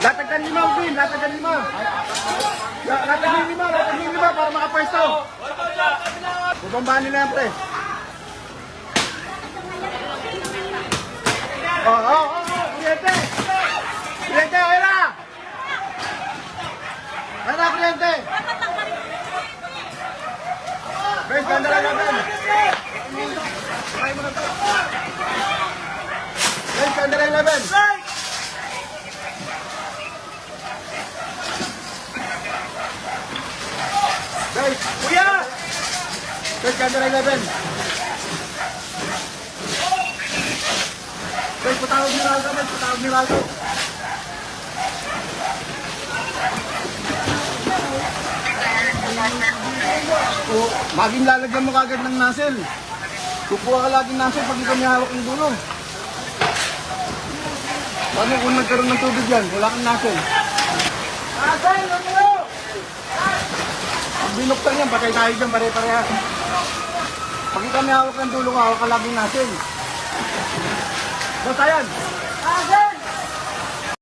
latagan lima. La- Latagan lima, latagan lima para makapwesto. Bubambahan nila yan, pre. Oh, oh, oh, oh, kliyente. Kliyente, ayun na. Ayun na, kliyente. Guys, ganda lang natin. Guys, ganda lang natin. Guys, ganda lang natin. Guys, patawag ni Raldo, guys, patawag ni Raldo. O, maging lalagyan mo kagad ng nozzle. Kukuha ka laging nozzle pag ikaw may hawak ng dulo. Paano kung nagkaroon ng tubig yan? Wala kang nozzle. Binuktan yan, patay tayo dyan, pare-pareha. Pag ikaw may hawak ng dulo, hawak ka laging nozzle. Basta yan. Nozzle!